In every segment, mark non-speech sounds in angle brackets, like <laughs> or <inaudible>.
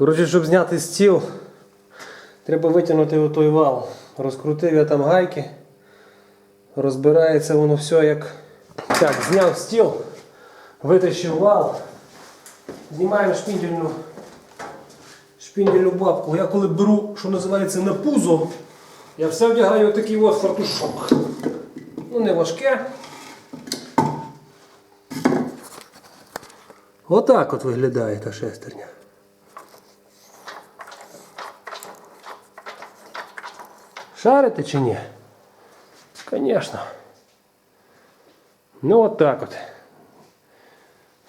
Коротше, щоб зняти стіл, треба витягнути отой вал. Розкрутив я там гайки. Розбирається воно все як. Так, зняв стіл, витащив вал. Знімаємо шпіндельну, шпіндельну бабку. Я коли беру, що називається, на пузо, я все вдягаю такий от фартушок. Ну, не важке. Отак от виглядає та шестерня. Шарите чи ні? Звісно. Ну от так от.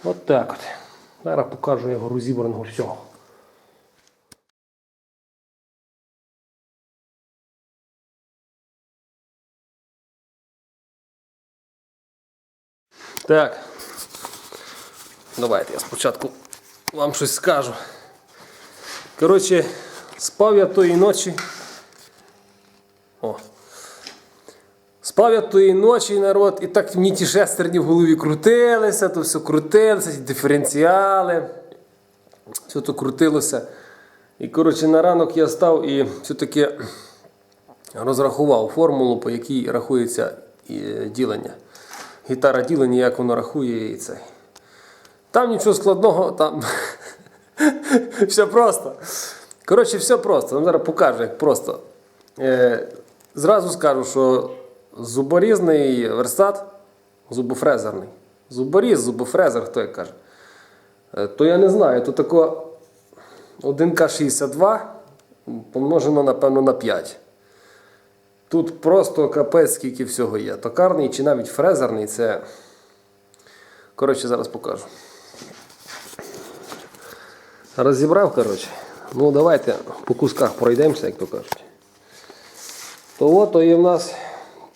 От так от. Зараз покажу його розібраного всього. Так. Давайте я спочатку вам щось скажу. Коротше, спав я тої ночі. О. Спав я тої ночі, народ, і так мені ті шестерні в голові крутилися, то все крутилося, ті диференціали. Все то крутилося. І коротше, на ранок я став і все-таки розрахував формулу, по якій рахується е, ділення. Гітара ділення, як воно рахує і цей. Там нічого складного, там <laughs> все просто. Коротше, все просто. Зараз покажу, як просто. Зразу скажу, що зуборізний верстат, зубофрезерний. Зуборіз, зубофрезер, хто як каже. Е, то я не знаю, то тако 1К62 помножено, напевно, на 5. Тут просто капець, скільки всього є. Токарний чи навіть фрезерний це. Коротше, зараз покажу. Розібрав, коротше. Ну, давайте по кусках пройдемося, як то кажуть. То от є в нас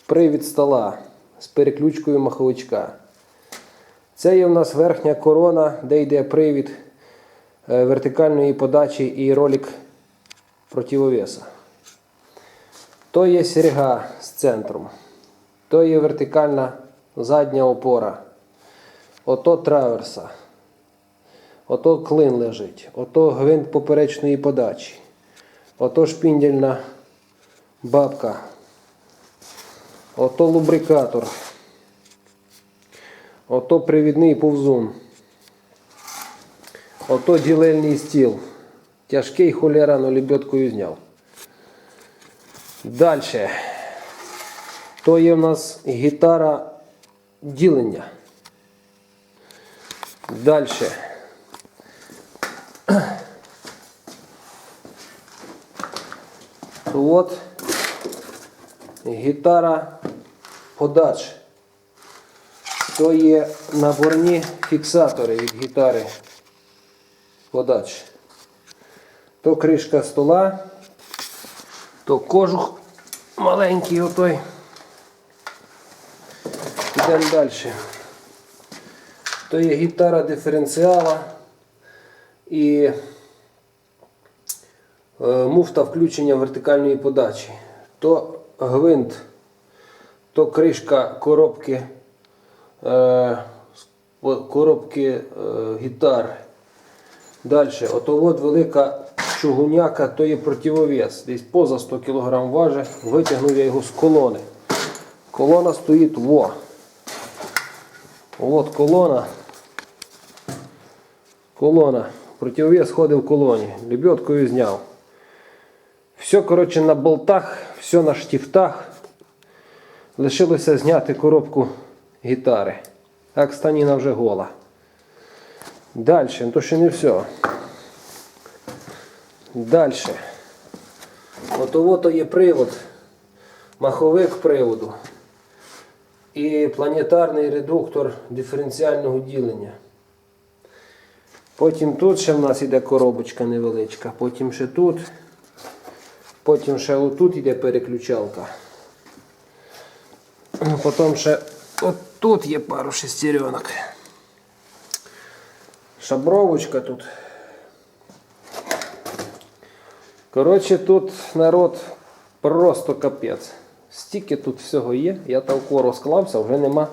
привід стола з переключкою маховичка. Це є в нас верхня корона, де йде привід е, вертикальної подачі і ролик противовеса. То є серега з центром. То є вертикальна задня опора. Ото траверса. Ото клин лежить. Ото гвинт поперечної подачі. Ото шпіндельна бабка. Ото лубрикатор. Ото привідний повзун. Ото ділельний стіл. Тяжкий холера, но лебедкою зняв. Далі. То є в нас гітара ділення. Далі. От гітара подач. То є наборні фіксатори від гітари подач. То кришка стола, то кожух маленький отой. Йдемо далі. То є гітара диференціала і е, муфта включення вертикальної подачі. То гвинт, то кришка коробки, е, коробки е, гітар. Далі, ото от велика чугуняка, то є противовес. Десь поза 100 кг важить. Витягнув я його з колони. Колона стоїть во. От колона. Колона. Противовес ходив в колоні. Лебедкою зняв. Все, коротше, на болтах, все на штифтах. Лишилося зняти коробку гітари. Так станіна вже гола. Далі, ну то ще не все. Далі. Ото ото є привод, маховик приводу і планетарний редуктор диференціального ділення. Потім тут ще в нас іде коробочка невеличка, потім ще тут, потім ще отут іде переключалка. Потім ще отут є пару шестеренок. Шабровочка тут. Коротше, тут народ просто капець. Стільки тут всього є, я тавко розклався, вже нема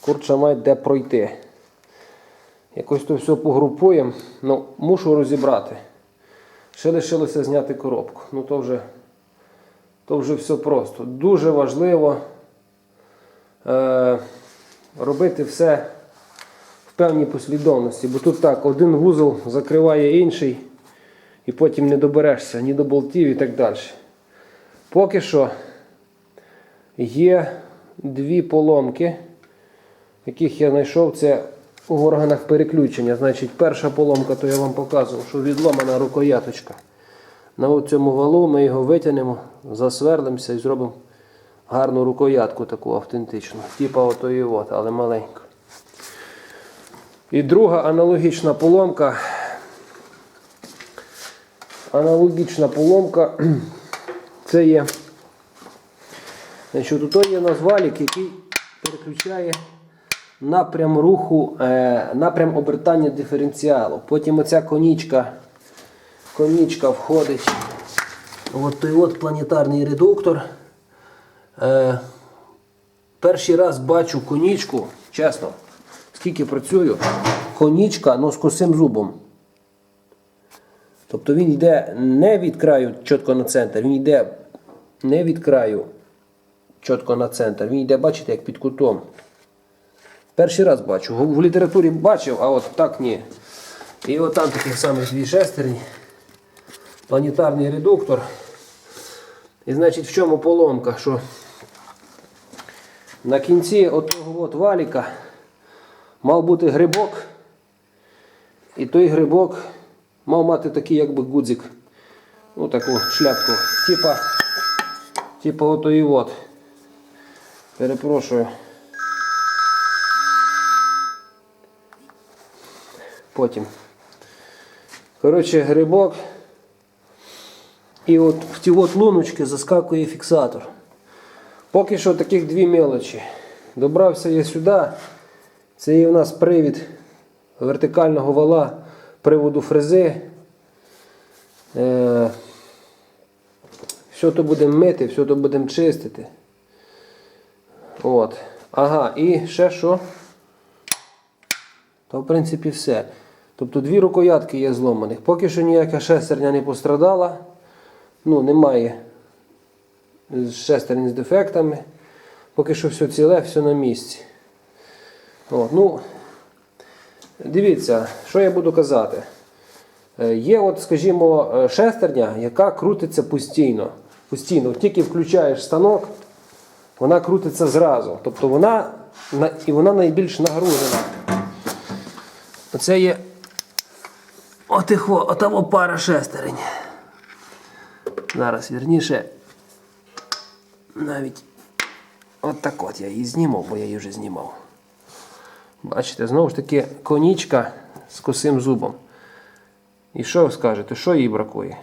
курча мать де пройти. Якось то все погрупуємо, ну, мушу розібрати. Ще лишилося зняти коробку. Ну то вже, то вже все просто. Дуже важливо е, робити все в певній послідовності, бо тут так, один вузол закриває інший, і потім не доберешся ні до болтів і так далі. Поки що є дві поломки, яких я знайшов. Це у органах переключення. Значить, перша поломка, то я вам показував, що відломана рукояточка. На цьому валу ми його витягнемо, засверлимося і зробимо гарну рукоятку таку автентичну. Типа отої от, але маленьку. І друга аналогічна поломка. Аналогічна поломка. <clears throat> Це є. Значить, тут є назвалік, який переключає напрям руху, е, напрям обертання диференціалу. Потім оця конічка, конічка входить от той от планетарний редуктор. Е, перший раз бачу конічку, чесно, скільки працюю, конічка ну, з косим зубом. Тобто він йде не від краю чітко на центр, він йде не від краю чітко на центр, він йде, бачите, як під кутом. Перший раз бачу. В літературі бачив, а от так ні. І от там таких самих дві шестерні. Планетарний редуктор. І значить в чому поломка? Що на кінці отого от валіка мав бути грибок. І той грибок мав мати такий якби гудзик. Ну таку шляпку. Типа, типа отої от. Перепрошую. Потім. Коротше, грибок. І от в ті от луночки заскакує фіксатор. Поки що таких дві мелочі. Добрався я сюди. Це є у нас привід вертикального вала приводу фрези. Е, все то будемо мити, все то будемо чистити. От. Ага, і ще що? Та в принципі все. Тобто дві рукоятки є зломаних. Поки що ніяка шестерня не пострадала. Ну, немає шестерні з дефектами. Поки що все ціле, все на місці. От, ну, дивіться, що я буду казати. Е, Є, от, скажімо, е, шестерня, яка крутиться постійно. Постійно. Тільки включаєш станок, вона крутиться зразу. Тобто вона і вона найбільш нагружена. Оце є отих, о- отам о пара шестерень. Зараз, вірніше, навіть от так от я її знімав, бо я її вже знімав. Бачите, знову ж таки конічка з косим зубом. І що ви скажете, що їй бракує?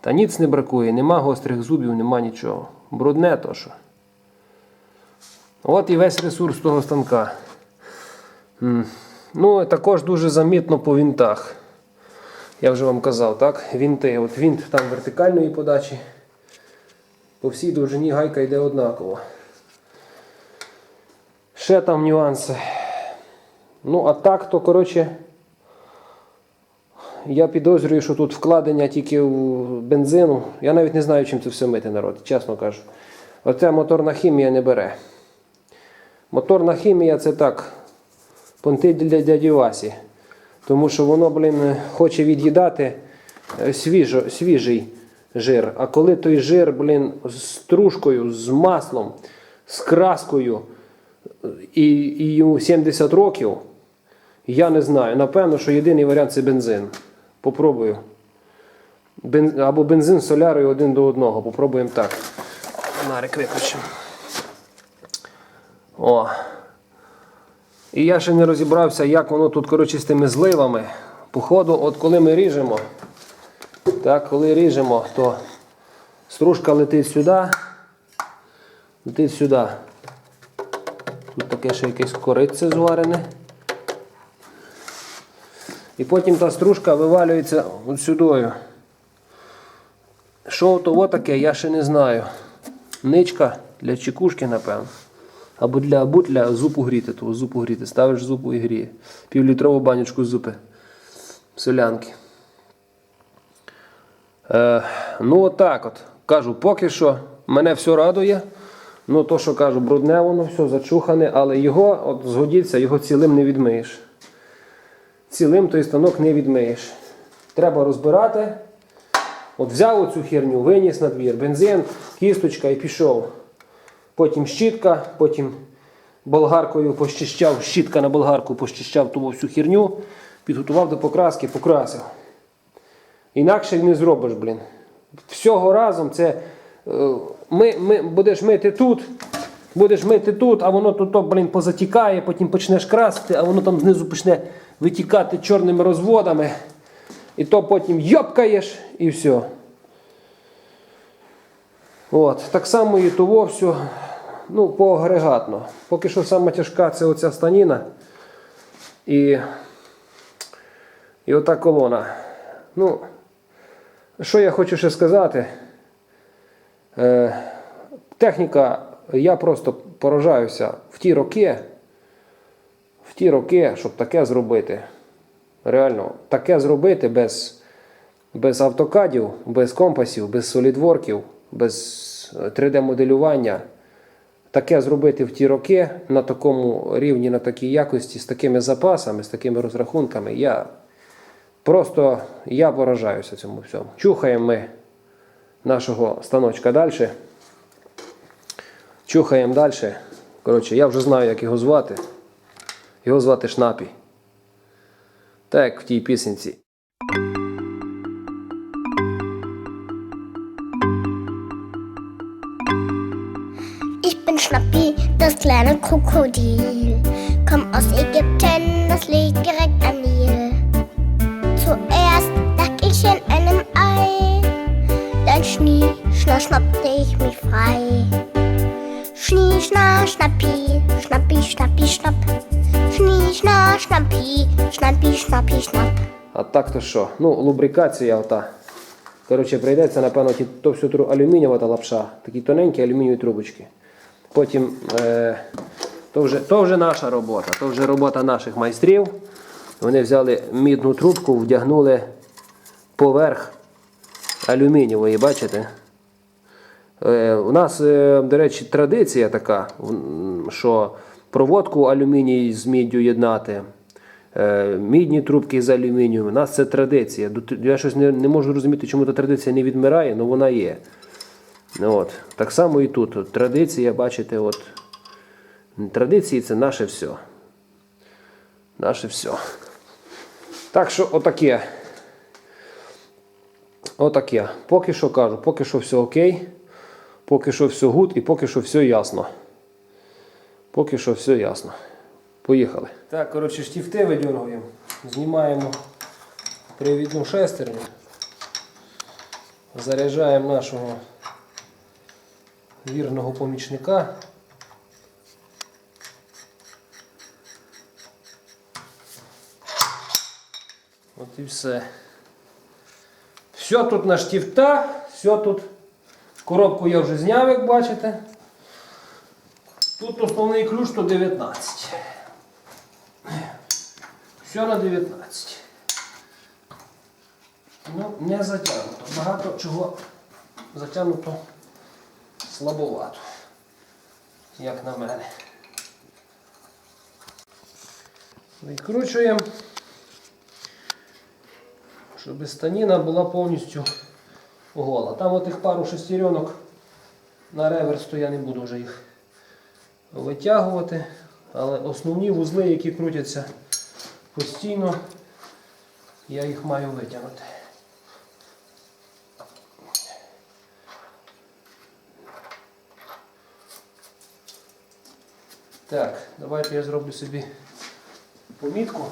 Та ніц не бракує, нема гострих зубів, нема нічого. Брудне то що. От і весь ресурс того станка. Ну, також дуже замітно по вінтах. Я вже вам казав, так? Вінти. От вінт там вертикальної подачі. По всій довжині гайка йде однаково. Ще там нюанси. Ну, а так, то, коротше, я підозрюю, що тут вкладення тільки в бензину. Я навіть не знаю, чим це все мити народ, чесно кажу. Оця моторна хімія не бере. Моторна хімія це так. Понти для дяді Васі. Тому що воно, блін, хоче від'їдати е, свіжо, свіжий жир. А коли той жир, блін, з стружкою, з маслом, з краскою і, і йому 70 років, я не знаю. Напевно, що єдиний варіант це бензин. Попробую. Бен, або бензин з солярою один до одного. Попробуємо так. Фонарик виключимо. О. І я ще не розібрався, як воно тут коротше, з тими зливами. Походу, от коли ми ріжемо, так, коли ріжемо, то стружка летить сюди, летить сюди. Тут таке ще якесь корице зварене. І потім та стружка вивалюється от сюдою. Що то таке, я ще не знаю. Ничка для чекушки, напевно. Або для, або для зупу гріти, того зупу гріти. Ставиш зупу і гріє. Півлітрову банячку зупи. Солянки. Е, ну, отак от. Кажу, поки що мене все радує. Ну, то, що кажу, брудне воно, все зачухане, але його, от згодіться, його цілим не відмиєш. Цілим той станок не відмиєш. Треба розбирати. От взяв оцю херню, виніс на двір, бензин, кісточка і пішов. Потім щітка, потім болгаркою пощищав, щітка на болгарку пощищав ту всю херню, підготував до покраски, покрасив. Інакше не зробиш, блін. Всього разом це е, ми, ми, будеш мити тут, будеш мити тут, а воно тут, блін, позатікає, потім почнеш красити, а воно там знизу почне витікати чорними розводами. І то потім йопкаєш і все. От, так само і того все, ну, поагрегатно. Поки що саме тяжка це оця станіна. І, і ота колона. Ну, що я хочу ще сказати? Е, техніка, я просто поражаюся в ті роки, в ті роки, щоб таке зробити. Реально, таке зробити без, без автокадів, без компасів, без солідворків, без 3D-моделювання. Таке зробити в ті роки на такому рівні, на такій якості, з такими запасами, з такими розрахунками. Я просто я поражаюся цьому всьому. Чухаємо ми нашого станочка далі. Чухаємо далі. Коротше, я вже знаю, як його звати. Його звати Шнапі. Так, як в тій пісенці. Bin Schnappi, das kleine Krokodil. Komm aus Ägypten, das liegt direkt am Nil. Zuerst lag ich in einem Ei, dann schnie, schna, schnappte ich mich frei. Schnie, schna, schnappi, schnappi, schnappi, schnapp. Schnie, schna, schnappi, schnappi, schnappi, schnapp. А так то що? Ну, лубрикація ота. Коротше, прийдеться, напевно, то всю тру- алюмінієва та лапша. Такі тоненькі алюмінієві трубочки. Потім е, то, вже, то вже наша робота, то вже робота наших майстрів. Вони взяли мідну трубку, вдягнули поверх алюмінієвої, бачите? Е, у нас, е, до речі, традиція така, що проводку алюміній з міддю єднати, е, мідні трубки з алюмінієм. У нас це традиція. Я щось не, не можу розуміти, чому та традиція не відмирає, але вона є. Ну, От. Так само і тут. От, традиція, бачите, от. традиції це наше все. Наше все. Так що отаке. Отаке. Поки що кажу, поки що все окей. Поки що все гуд і поки що все ясно. Поки що все ясно. Поїхали. Так, коротше, штифти видергуємо. Знімаємо привідну шестерню. Заряджаємо нашого вірного помічника. От і все. Все тут на штифтах, все тут. Коробку я вже зняв, як бачите. Тут основний ключ то 19. Все на 19. Ну, не затягнуто. Багато чого затягнуто слабовато. Як на мене. Відкручуємо, щоб станіна була повністю гола. Там отих пару шестеренок на реверс, то я не буду вже їх витягувати. Але основні вузли, які крутяться постійно, я їх маю витягнути. Так, давайте я зроблю собі помітку.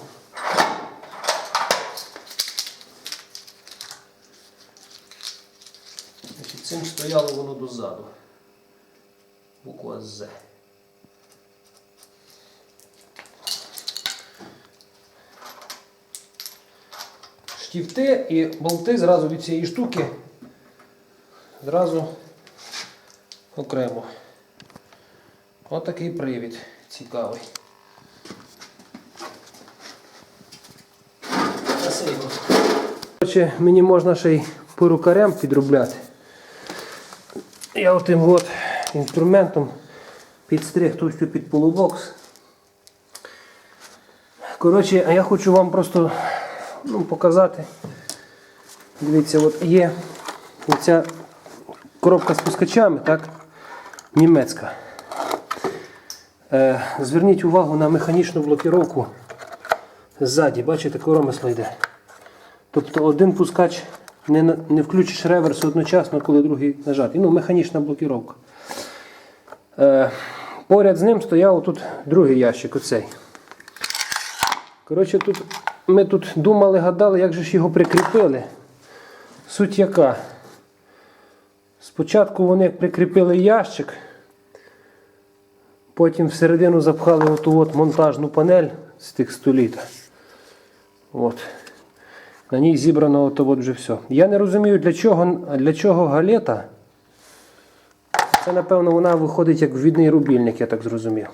Значить, цим стояло воно дозаду. Буква З. Штифти і болти зразу від цієї штуки зразу окремо. Отакий привід цікавий. Коротше, мені можна ще й перукарем підробляти. Я отим от інструментом підстриг тут всю під полубокс. Коротше, а я хочу вам просто ну, показати. Дивіться, от є оця коробка з пускачами, так? Німецька. Е, зверніть увагу на механічну блокіровку ззаді. Бачите, коромисло йде. Тобто один пускач не, не включиш реверс одночасно, коли другий нажатий. Ну, механічна блокіровка. Е, поряд з ним стояв тут другий ящик, оцей. Коротше, тут, ми тут думали, гадали, як же ж його прикріпили. Суть яка? Спочатку вони прикріпили ящик, потім всередину запхали оту от монтажну панель з тих століт. От. На ній зібрано ото от вже все. Я не розумію, для чого, для чого галета. Це, напевно, вона виходить як ввідний рубільник, я так зрозумів.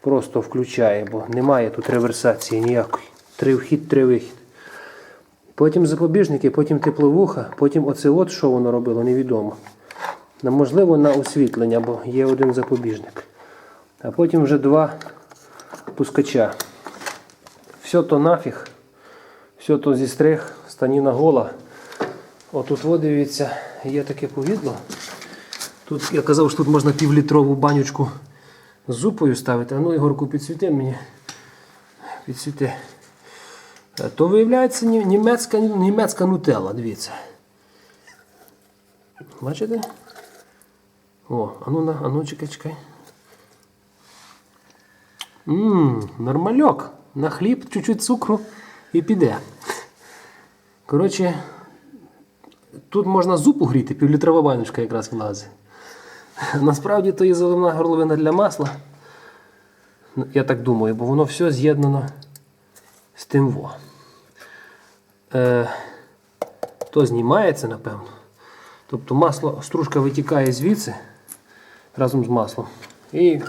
Просто включає, бо немає тут реверсації ніякої. Три вхід, три вихід. Потім запобіжники, потім тепловуха, потім оце от, що воно робило, невідомо. Можливо, на освітлення, бо є один запобіжник. А потім вже два пускача. Все то нафіг, все то зі стриг, станіна гола. Отут, от, дивіться, є таке повідло. Тут я казав, що тут можна півлітрову банючку з зупою ставити. А ну, Ігорку, підсвіти мені. Підсвіти. Е, То виявляється німецька, німецька нутелла, дивіться. Бачите? О, а ну, на, а ну чекай, чекай. Ммм, нормальок. На хліб чуть-чуть цукру і піде. Коротше, тут можна зупу гріти, півлітрова баночка якраз влазить. Насправді то є заливна горловина для масла. Ну, Я так думаю, бо воно все з'єднано з тим во. Е, то знімається, напевно. Тобто масло, стружка витікає звідси разом з маслом. І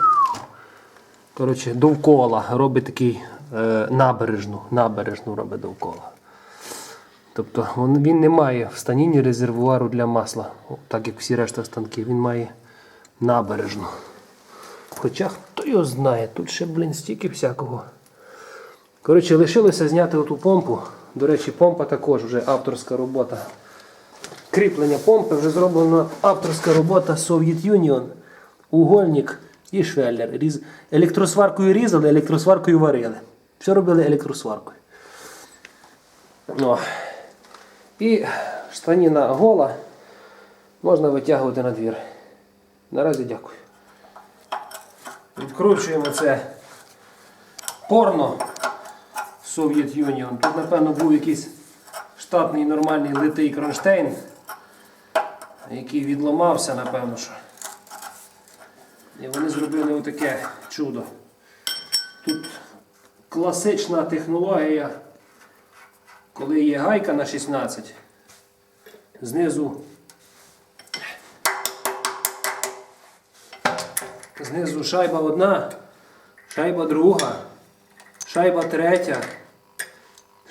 коротше, довкола робить такий е, набережну, набережну робить довкола. Тобто він, не має в станіні резервуару для масла, так як всі решта станків. Він має набережну. Хоча хто його знає, тут ще, блін, стільки всякого. Коротше, лишилося зняти оту помпу. До речі, помпа також вже авторська робота. Кріплення помпи вже зроблена авторська робота Soviet Union, угольник і швеллер. Різ... Електросваркою різали, електросваркою варили. Все робили електросваркою. О. І штаніна гола можна витягувати на двір. Наразі дякую. Відкручуємо це порно Soviet Union. Тут, напевно, був якийсь штатний нормальний литий кронштейн, який відламався, напевно, що. І вони зробили отаке чудо. Тут класична технологія, коли є гайка на 16, знизу Знизу шайба одна, шайба друга, шайба третя,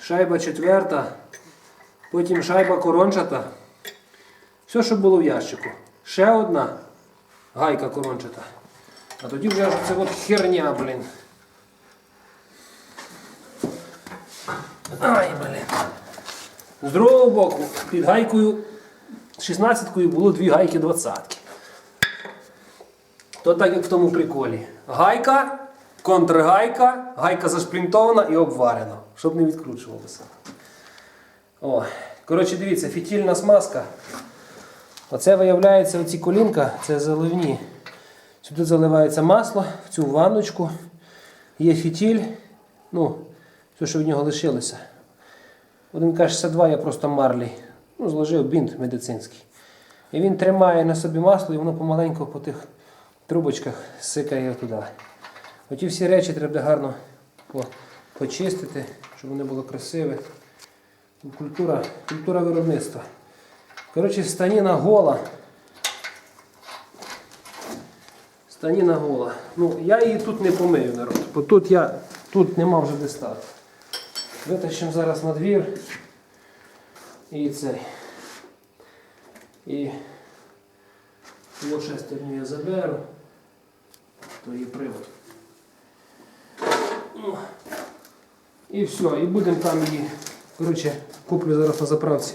шайба четверта, потім шайба корончата. Все, що було в ящику. Ще одна гайка корончата. А тоді вже це от херня, блін. Ай, блін. З другого боку, під гайкою 16-кою було дві гайки 20-ки. То так як в тому приколі. Гайка, контргайка, гайка зашплінтована і обварена, щоб не відкручувалося. О, коротше, дивіться, фітільна смазка. Оце виявляється оці колінка, це заливні. Сюди заливається масло, в цю ванночку. Є фітіль. Ну, все, що в нього лишилося. Один К-62 я просто марлі. Ну, зложив бінт медицинський. І він тримає на собі масло, і воно помаленьку по тих трубочках сикає туди. Оті всі речі треба гарно почистити, щоб вони було красиве. Культура, культура виробництва. Коротше, станіна гола. Станіна гола. Ну, я її тут не помию, народ. Бо тут я тут нема вже де стати. Витащимо зараз на двір. І цей. І шестерню я заберу, то є привод. Ну, І все, і будемо там її. Коротше, куплю зараз на заправці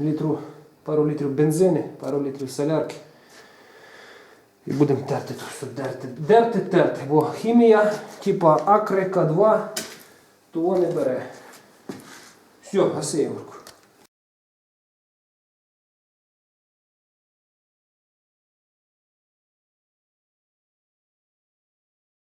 літру, пару літрів бензини, пару літрів солярки. І будемо терти тут все дерти. Дерти, терти, бо хімія, типа Акри К2, того не бере. Все, гаси.